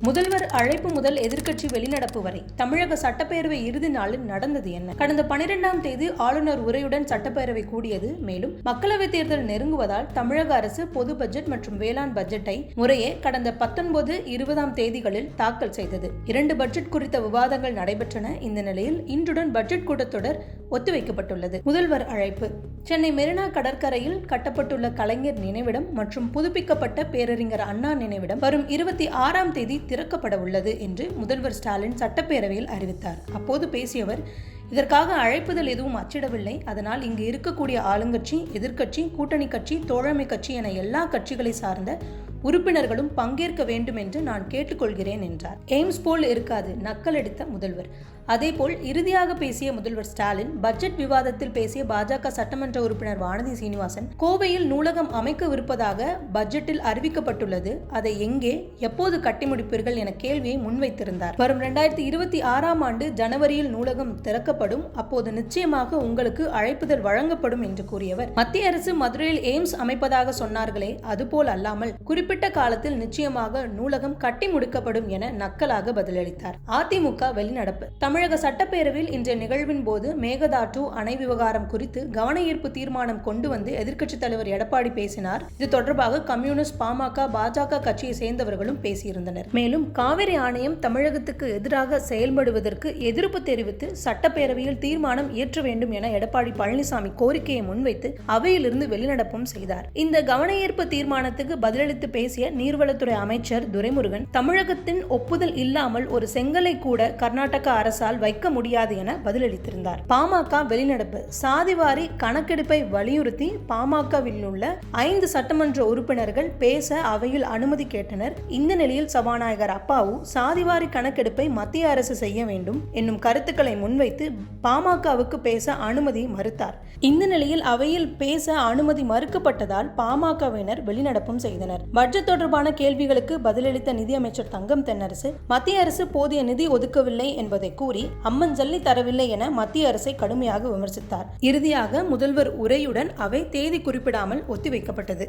முதல்வர் அழைப்பு முதல் எதிர்க்கட்சி வெளிநடப்பு வரை தமிழக சட்டப்பேரவை இறுதி நாளில் நடந்தது என்ன? கடந்த பனிரெண்டாம் தேதி ஆளுநர் உரையுடன் சட்டப்பேரவை கூடியது மேலும் மக்களவைத் தேர்தல் நெருங்குவதால் தமிழக அரசு பொது பட்ஜெட் மற்றும் வேளாண் பட்ஜெட்டை முறையே கடந்த பத்தொன்பது இருபதாம் தேதிகளில் தாக்கல் செய்தது. இரண்டு பட்ஜெட் குறித்த விவாதங்கள் நடைபெற்றன. இந்த நிலையில் இன்றுடன் பட்ஜெட் கூட்டத்தொடர் ஒத்திவைக்கப்பட்டுள்ளது. முதல்வர் அழைப்பு. சென்னை மெரினா கடற்கரையில் கட்டப்பட்டுள்ள கலைஞர் நினைவிடம் மற்றும் புதுப்பிக்கப்பட்ட பேரறிஞர் அண்ணா நினைவிடம் வரும் இருபத்தி ஆறாம் தேதி திறக்கப்பட உள்ளது என்று முதல்வர் ஸ்டாலின் சட்டப்பேரவையில் அறிவித்தார். அப்போது பேசியவர் இதற்காக அழைப்புதல் எதுவும் அச்சிடவில்லை. அதனால் இங்கு இருக்கக்கூடிய ஆளுங்கட்சி எதிர்க்கட்சி கூட்டணி கட்சி தோழமை கட்சி என எல்லா கட்சிகளை சார்ந்த உறுப்பினர்களும் பங்கேற்க வேண்டும் என்று நான் கேட்டுக்கொள்கிறேன் என்றார். எய்ம்ஸ் போல் இருக்காது நக்கலெடுத்த முதல்வர். அதேபோல் இறுதியாக பேசிய முதல்வர் ஸ்டாலின் பட்ஜெட் விவாதத்தில் பேசிய பாஜக சட்டமன்ற உறுப்பினர் வானதி சீனிவாசன் கோவையில் நூலகம் அமைக்கவிருப்பதாக பட்ஜெட்டில் அறிவிக்கப்பட்டுள்ளது. அதை எங்கே எப்போது கட்டி முடிப்பீர்கள் என கேள்வியை முன்வைத்திருந்தார். வரும் இரண்டாயிரத்தி இருபத்தி ஆறாம் ஆண்டு ஜனவரியில் நூலகம் திறக்கப்படும். அப்போது நிச்சயமாக உங்களுக்கு அழைப்புதல் வழங்கப்படும் என்று கூறியவர். மத்திய அரசு மதுரையில் எய்ம்ஸ் அமைப்பதாக சொன்னார்களே அதுபோல் அல்லாமல் குறிப்பிட்ட குறிப்பிட்ட காலத்தில் நிச்சயமாக நூலகம் கட்டி முடிக்கப்படும் என நக்கலாக பதிலளித்தார். அதிமுக வெளிநடப்பு. தமிழக சட்டப்பேரவையில் இன்றைய நிகழ்வின் போது மேகதாட்டு அணை விவகாரம் குறித்து கவன ஈர்ப்பு தீர்மானம் கொண்டு வந்து எதிர்க்கட்சித் தலைவர் எடப்பாடி பேசினார். இது தொடர்பாக கம்யூனிஸ்ட் பாமக பாஜக கட்சியை சேர்ந்தவர்களும் பேசியிருந்தனர். மேலும் காவிரி ஆணையம் தமிழகத்துக்கு எதிராக செயல்படுவதற்கு எதிர்ப்பு தெரிவித்து சட்டப்பேரவையில் தீர்மானம் இயற்ற வேண்டும் என எடப்பாடி பழனிசாமி கோரிக்கையை முன்வைத்து அவையிலிருந்து வெளிநடப்பும் செய்தார். இந்த கவன ஈர்ப்பு தீர்மானத்துக்கு பதிலளித்து பேசிய நீர்வளத்துறை அமைச்சர் துரைமுருகன் தமிழகத்தின் ஒப்புதல் இல்லாமல் ஒரு செங்கலை கூட கர்நாடக அரசால் வைக்க முடியாது என பதிலளித்திருந்தார். பாமக வெளிநடப்பு சாதிவாரி கணக்கெடுப்பை வலியுறுத்தி பாமகவில் உள்ள ஐந்து சட்டமன்ற உறுப்பினர்கள் பேச அவையில் அனுமதி கேட்டனர். இந்த நிலையில் சபாநாயகர் அப்பாவு சாதிவாரி கணக்கெடுப்பை மத்திய அரசு செய்ய வேண்டும் என்னும் கருத்துக்களை முன்வைத்து பாமகவுக்கு பேச அனுமதி மறுத்தார். இந்த நிலையில் அவையில் பேச அனுமதி மறுக்கப்பட்டதால் பாமகவினர் வெளிநடப்பும் செய்தனர். பட்ஜெட் தொடர்பான கேள்விகளுக்கு பதிலளித்த நிதியமைச்சர் தங்கம் தென்னரசு மத்திய அரசு போதிய நிதி ஒதுக்கவில்லை என்பதை கூறி அம்மன் ஜல்லி தரவில்லை என மத்திய அரசை கடுமையாக விமர்சித்தார். இறுதியாக முதல்வர் உரையுடன் அவை தேதி குறிப்பிடாமல் ஒத்திவைக்கப்பட்டது.